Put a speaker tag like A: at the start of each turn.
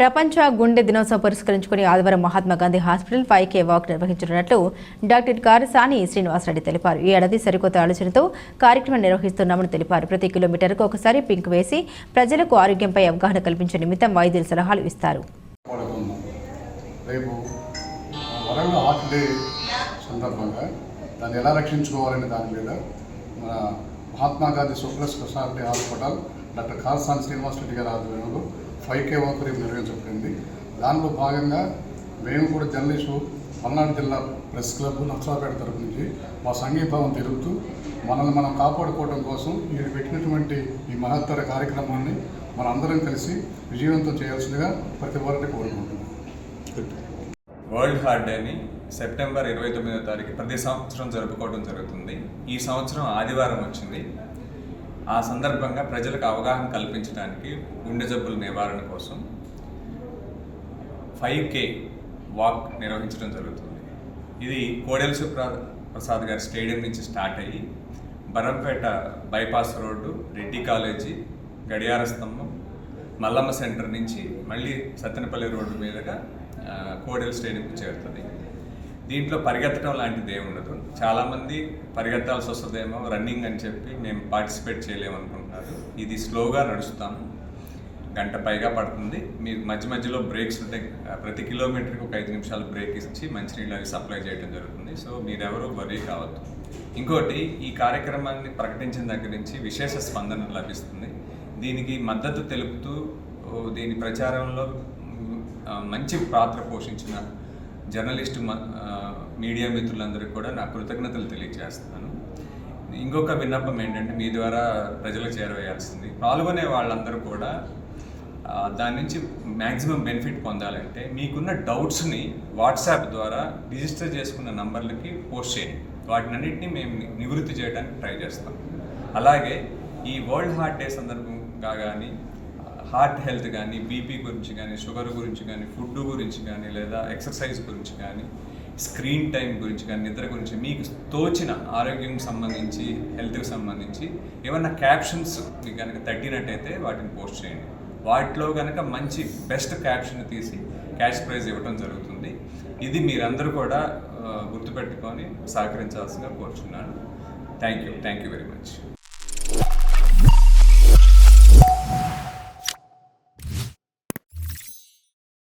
A: ప్రపంచ గుండె దినోత్సవం పురస్కరించుకుని ఆదివారం Mahatma Gandhi hospital five K walk నిర్వహించనున్నట్లు డాక్టర్ కారసాని శ్రీనివాసరెడ్డి తెలిపారు. ఈ ఏడాది సరికొత్త ఆలోచనతో కార్యక్రమం నిర్వహిస్తున్నామని తెలిపారు. ప్రతి కిలోమీటర్కు ఒకసారి పింక్ వేసి ప్రజలకు ఆరోగ్యంపై అవగాహన కల్పించే నిమిత్తం వైద్యులు సలహాలు ఇస్తారు.
B: దాన్ని ఎలా రక్షించుకోవాలనే దాని మీద మన Mahatma Gandhi super speciality hospital doctor Karasani Srinivasareddy గారి ఆధ్వర్యంలో ఫైవ్ కే వాక్ నిర్వహించబడింది దానిలో భాగంగా మేము కూడా జర్నలిస్టు పల్నాడు జిల్లా ప్రెస్ క్లబ్ నర్సాపేట తరపు నుంచి మా సంఘీభావం తిరుగుతూ మనల్ని మనం కాపాడుకోవడం కోసం మీరు పెట్టినటువంటి ఈ మహత్తర కార్యక్రమాన్ని మనందరం కలిసి విజయవంతం చేయాల్సిందిగా ప్రతి ఒక్కరిని కోరుకుంటున్నాం.
C: వరల్డ్ హార్ట్ డేని సెప్టెంబర్ ఇరవై తొమ్మిదో తారీఖు ప్రతి సంవత్సరం జరుపుకోవడం జరుగుతుంది. ఈ సంవత్సరం ఆదివారం వచ్చింది. ఆ సందర్భంగా ప్రజలకు అవగాహన కల్పించడానికి గుండె జబ్బుల నివారణ కోసం ఫైవ్ కే వాక్ నిర్వహించడం జరుగుతుంది. ఇది కోడెల సుప్రా ప్రసాద్ గారి స్టేడియం నుంచి స్టార్ట్ అయ్యి Barampeta bypass road Reddy college గడియార స్తంభం మల్లమ్మ సెంటర్ నుంచి మళ్ళీ సత్తెనపల్లి రోడ్డు మీదుగా కోడెల స్టేడియంకి చేరుతుంది. దీంట్లో పరిగెత్తడం లాంటిది ఏమి ఉండదు. చాలామంది పరిగెత్తాల్సి వస్తుందేమో రన్నింగ్ అని చెప్పి మేము పార్టిసిపేట్ చేయలేము అనుకుంటున్నారు ఇది స్లోగా నడుస్తాము. గంట పైగా పడుతుంది. మీరు మధ్య మధ్యలో బ్రేక్స్ ఉంటాయి ప్రతి కిలోమీటర్కి ఒక ఐదు నిమిషాలు బ్రేక్ ఇచ్చి మంచినీళ్ళు అవి సప్లై చేయడం జరుగుతుంది. సో మీరెవరూ వరీ కావద్దు. ఇంకోటి ఈ కార్యక్రమాన్ని ప్రకటించిన దగ్గర నుంచి విశేష స్పందన లభిస్తుంది. దీనికి మద్దతు తెలుపుతూ దీని ప్రచారంలో మంచి పాత్ర పోషించిన జర్నలిస్ట్ మ- మీడియా మిత్రులందరికీ కూడా నా కృతజ్ఞతలు తెలియజేస్తున్నాను ఇంకొక విన్నపం ఏంటంటే మీ ద్వారా ప్రజలకు చేరవేయాల్సింది. పాల్గొనే వాళ్ళందరూ కూడా దాని నుంచి మ్యాక్సిమం బెనిఫిట్ పొందాలంటే మీకున్న డౌట్స్ని వాట్సాప్ ద్వారా రిజిస్టర్ చేసుకున్న నంబర్లకి పోస్ట్ చేయండి. వాటినన్నింటినీ మేము నివృత్తి చేయడానికి ట్రై చేస్తాం. అలాగే ఈ వరల్డ్ హార్ట్ డే సందర్భంగా కానీ హార్ట్ హెల్త్ కానీ బీపీ గురించి కానీ షుగర్ గురించి కానీ ఫుడ్ గురించి కానీ లేదా ఎక్సర్సైజ్ గురించి కానీ స్క్రీన్ టైం గురించి కానీ నిద్ర గురించి మీకు తోచిన ఆరోగ్యం సంబంధించి హెల్త్కి సంబంధించి ఏమన్నా క్యాప్షన్స్ మీకు కనుక తగ్గినట్టయితే వాటిని పోస్ట్ చేయండి. వాటిలో కనుక మంచి బెస్ట్ క్యాప్షన్ తీసి క్యాష్ ప్రైజ్ ఇవ్వడం జరుగుతుంది. ఇది మీరందరూ కూడా గుర్తుపెట్టుకొని సహకరించాల్సిందిగా కోరుచున్నాను. Thank you thank you very much.